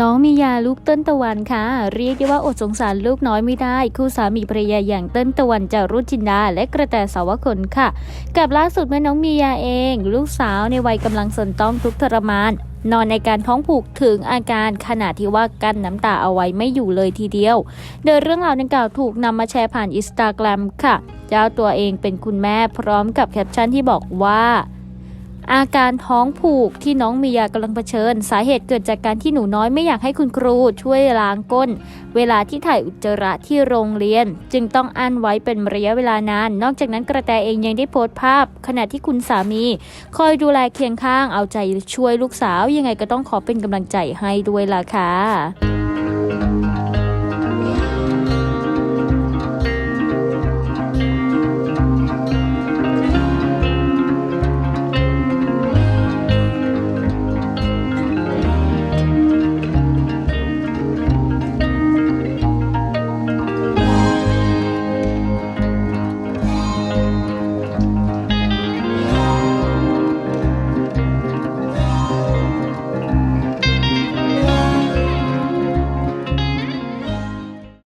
น้องมียาลูกเต้นตะวันค่ะ เรียกได้ว่าอดสงสารลูกน้อยไม่ได้ คู่สามีภรรยาอย่างเต้นตะวันจารุจินดาและกระแตสาวคนค่ะ กับล่าสุดเมื่อน้องมียาเอง ลูกสาวในวัยกำลังสนต้องทุกข์ทรมานนอนในการท้องผูกถึงอาการขณะที่ว่ากั้นน้ำตาเอาไว้ไม่อยู่เลยทีเดียว โดยเรื่องราวดังกล่าวถูกนำมาแชร์ผ่านอินสตาแกรมค่ะ เจ้าตัวเองเป็นคุณแม่พร้อมกับแคปชั่นที่บอกว่า อาการท้องผูกที่น้องมียากำลังเผชิญ สาเหตุเกิดจากการที่หนูน้อยไม่อยากให้คุณครูช่วยล้างก้น เวลาที่ถ่ายอุจจาระที่โรงเรียน จึงต้องอั้นไว้เป็นระยะเวลานาน นอกจากนั้นกระแตเองยังได้โพสต์ภาพ ขณะที่คุณสามี คอยดูแลเคียงข้างเอาใจช่วยลูกสาว ยังไงก็ต้องขอเป็นกำลังใจให้ด้วยล่ะค่ะ